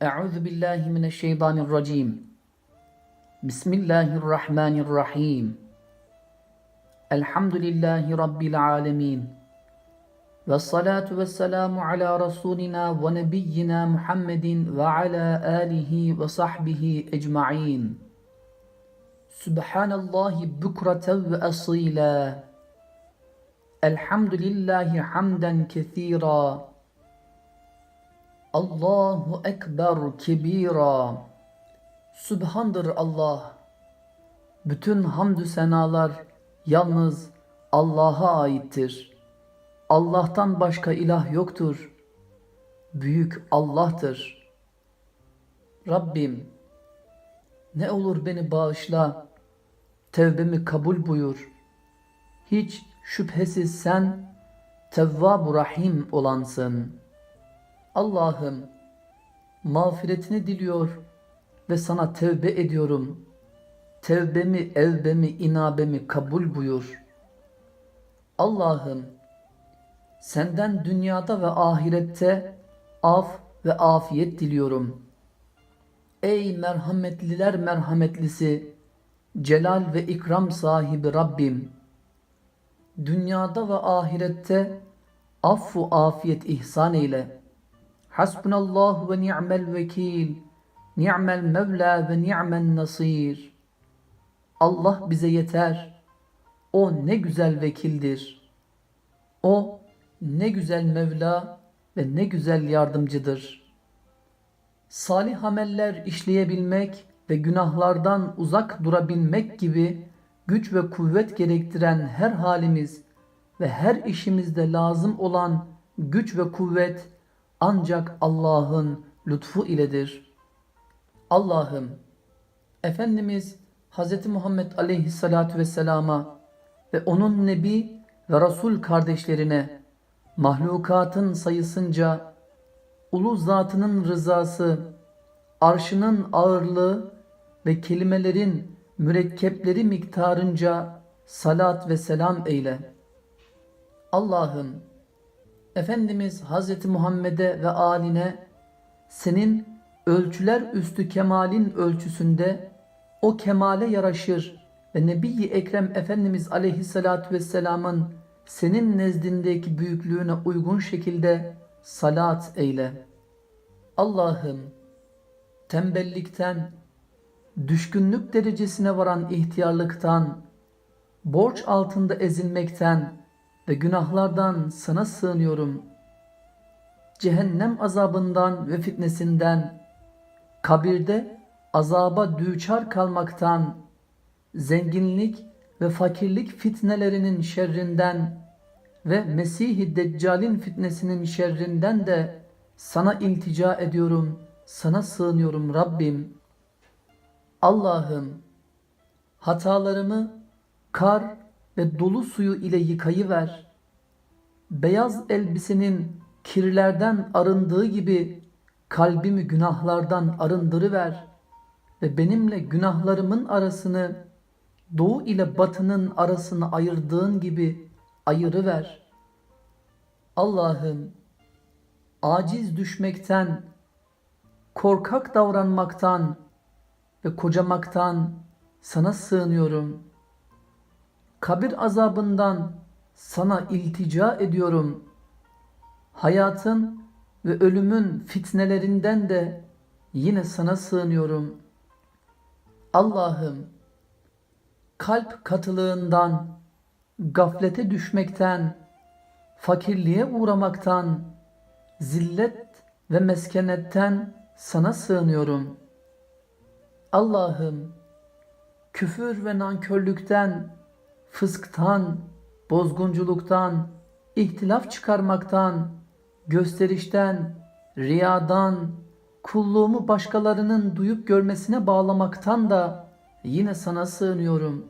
Euzu billahi mineşşeytanirracim. Bismillahirrahmanirrahim. Elhamdülillahi rabbil alamin. Ve salatu ve selamu ala rasulina ve nebiyyina Muhammedin ve ala alihi ve sahbihi ecmaîn. Subhanallahi bukreten ve asîla. Elhamdülillahi hamden kesîra. Allahu Ekber kebira. Sübhandır Allah. Bütün hamdü senalar yalnız Allah'a aittir. Allah'tan başka ilah yoktur. Büyük Allah'tır. Rabbim ne olur beni bağışla. Tevbemi kabul buyur. Hiç şüphesiz sen Tevvab-ı Rahim olansın.'' Allah'ım mağfiretini diliyor ve sana tevbe ediyorum. Tevbemi, evbemi, inabemi kabul buyur. Allah'ım senden dünyada ve ahirette af ve afiyet diliyorum. Ey merhametliler merhametlisi, celal ve ikram sahibi Rabbim, dünyada ve ahirette affu afiyet ihsan eyle.'' Hasbunallahu ve ni'mel vekil. Ni'mel mevla ve ni'men nasir. Allah bize yeter. O ne güzel vekildir. O ne güzel Mevla ve ne güzel yardımcıdır. Salih ameller işleyebilmek ve günahlardan uzak durabilmek gibi güç ve kuvvet gerektiren her halimiz ve her işimizde lazım olan güç ve kuvvet ancak Allah'ın lütfu iledir. Allah'ım, Efendimiz Hz. Muhammed aleyhissalatu vesselama ve onun Nebi ve Resul kardeşlerine mahlukatın sayısınca ulu zatının rızası, arşının ağırlığı ve kelimelerin mürekkepleri miktarınca salat ve selam eyle. Allah'ım Efendimiz Hz. Muhammed'e ve aline senin ölçüler üstü kemalin ölçüsünde o kemale yaraşır ve Nebi-i Ekrem Efendimiz aleyhissalatü vesselamın senin nezdindeki büyüklüğüne uygun şekilde salat eyle. Allah'ım tembellikten, düşkünlük derecesine varan ihtiyarlıktan, borç altında ezilmekten, ve günahlardan sana sığınıyorum. Cehennem azabından ve fitnesinden, kabirde azaba düçar kalmaktan, zenginlik ve fakirlik fitnelerinin şerrinden ve Mesih-i Deccal'in fitnesinin şerrinden de sana iltica ediyorum, sana sığınıyorum Rabbim. Allah'ım hatalarımı kar ve dolu suyu ile yıkayıver. Beyaz elbisenin kirlerden arındığı gibi kalbimi günahlardan arındırıver ve benimle günahlarımın arasını doğu ile batının arasını ayırdığın gibi ayırıver. Allah'ım aciz düşmekten, korkak davranmaktan ve kocamaktan sana sığınıyorum.'' Kabir azabından sana iltica ediyorum. Hayatın ve ölümün fitnelerinden de yine sana sığınıyorum. Allah'ım kalp katılığından, gaflete düşmekten, fakirliğe uğramaktan, zillet ve meskenetten sana sığınıyorum. Allah'ım küfür ve nankörlükten, fısktan, bozgunculuktan, ihtilaf çıkarmaktan, gösterişten, riyadan, kulluğumu başkalarının duyup görmesine bağlamaktan da yine sana sığınıyorum.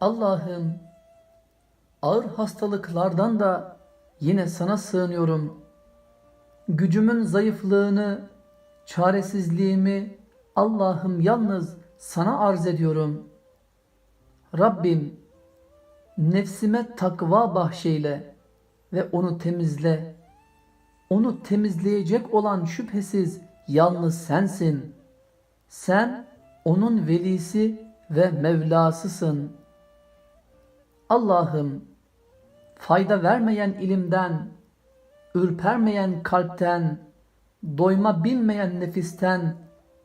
Allah'ım ağır hastalıklardan da yine sana sığınıyorum. Gücümün zayıflığını, çaresizliğimi Allah'ım yalnız sana arz ediyorum. Rabbim Nefsime takva bahşeyle ve onu temizle. Onu temizleyecek olan şüphesiz yalnız sensin. Sen onun velisi ve Mevlasısın. Allah'ım fayda vermeyen ilimden, ürpermeyen kalpten, doyma bilmeyen nefisten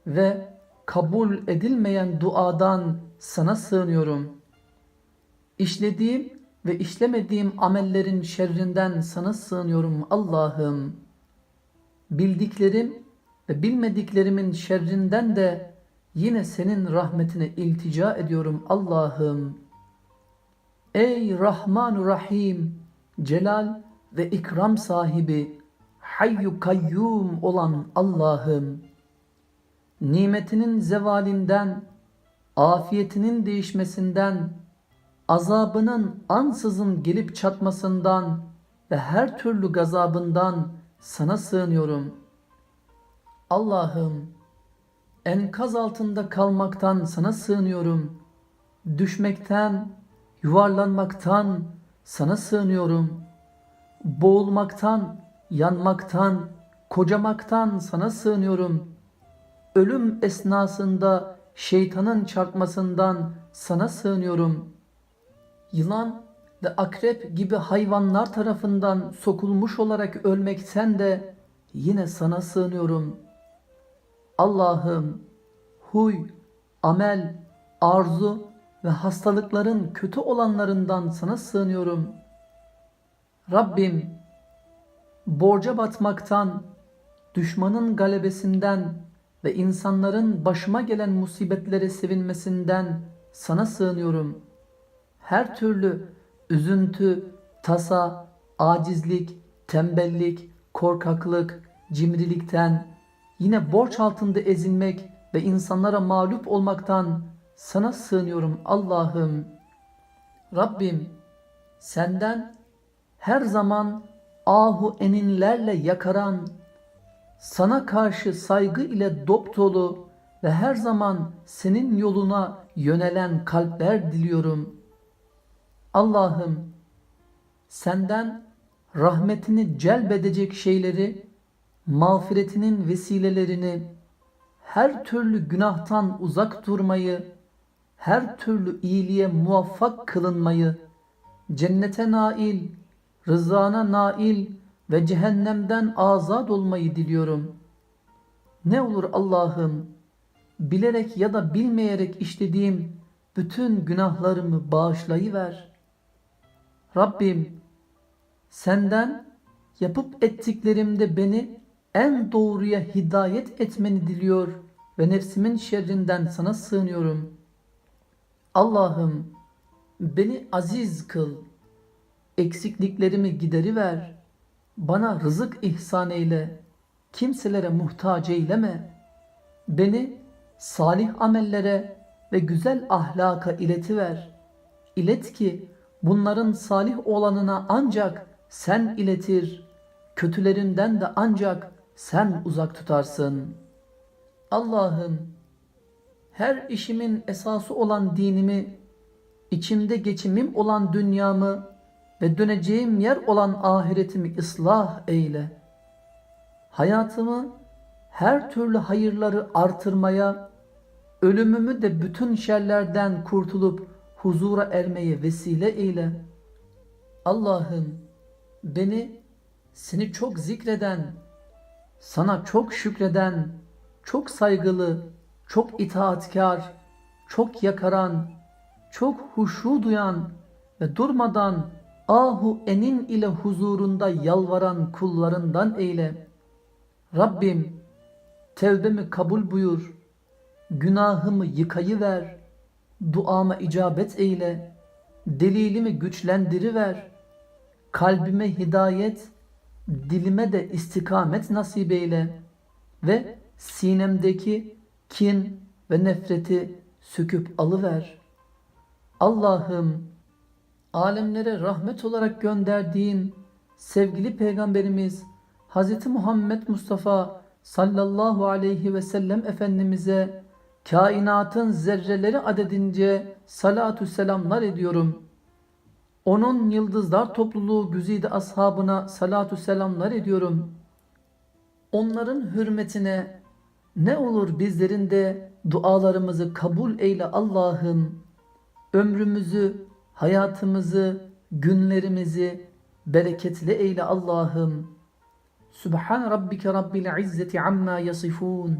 ve kabul edilmeyen duadan sana sığınıyorum. İşlediğim ve işlemediğim amellerin şerrinden sana sığınıyorum Allah'ım. Bildiklerim ve bilmediklerimin şerrinden de yine senin rahmetine iltica ediyorum Allah'ım. Ey Rahman Rahim, Celal ve ikram sahibi, Hayyu kayyum olan Allah'ım. Nimetinin zevalinden, afiyetinin değişmesinden, azabının ansızın gelip çatmasından ve her türlü gazabından sana sığınıyorum. Allah'ım, enkaz altında kalmaktan sana sığınıyorum. Düşmekten, yuvarlanmaktan sana sığınıyorum. Boğulmaktan, yanmaktan, kocamaktan sana sığınıyorum. Ölüm esnasında şeytanın çarpmasından sana sığınıyorum. Yılan ve akrep gibi hayvanlar tarafından sokulmuş olarak ölmekten de yine sana sığınıyorum. Allah'ım huy, amel, arzu ve hastalıkların kötü olanlarından sana sığınıyorum. Rabbim borca batmaktan, düşmanın galebesinden ve insanların başıma gelen musibetlere sevinmesinden sana sığınıyorum. Her türlü üzüntü, tasa, acizlik, tembellik, korkaklık, cimrilikten, yine borç altında ezilmek ve insanlara mağlup olmaktan sana sığınıyorum Allah'ım. Rabbim senden her zaman ahu eninlerle yakaran, sana karşı saygı ile dop dolu ve her zaman senin yoluna yönelen kalpler diliyorum. Allah'ım senden rahmetini celbedecek şeyleri, mağfiretinin vesilelerini, her türlü günahtan uzak durmayı, her türlü iyiliğe muvaffak kılınmayı, cennete nail, rızana nail ve cehennemden azat olmayı diliyorum. Ne olur Allah'ım, bilerek ya da bilmeyerek işlediğim bütün günahlarımı bağışlayıver. Rabbim, senden yapıp ettiklerimde beni en doğruya hidayet etmeni diliyor ve nefsimin şerrinden sana sığınıyorum. Allah'ım, beni aziz kıl, eksikliklerimi gideriver, bana rızık ihsan eyle, kimselere muhtaç eyleme, beni salih amellere ve güzel ahlaka iletiver. İlet ki bunların salih olanına ancak sen iletir, kötülerinden de ancak sen uzak tutarsın. Allah'ım her işimin esası olan dinimi, içimde geçimim olan dünyamı ve döneceğim yer olan ahiretimi ıslah eyle. Hayatımı her türlü hayırları artırmaya, ölümümü de bütün şerlerden kurtulup huzura ermeye vesile eyle. Allah'ım beni seni çok zikreden, sana çok şükreden, çok saygılı, çok itaatkar, çok yakaran, çok huşu duyan ve durmadan ahu enin ile huzurunda yalvaran kullarından eyle. Rabbim tevbemi kabul buyur, günahımı yıkayıver, duama icabet eyle, delilimi güçlendiriver, kalbime hidayet, dilime de istikamet nasip eyle ve sinemdeki kin ve nefreti söküp alıver. Allah'ım alemlere rahmet olarak gönderdiğin sevgili peygamberimiz Hz. Muhammed Mustafa sallallahu aleyhi ve sellem Efendimiz'e kainatın zerreleri adedince salatü selamlar ediyorum. Onun yıldızlar topluluğu güzide ashabına salatü selamlar ediyorum. Onların hürmetine Ne olur bizlerin de dualarımızı kabul eyle Allah'ım. Ömrümüzü, hayatımızı, günlerimizi bereketli eyle Allah'ım. Sübhan rabbike rabbil izzeti amma yasifun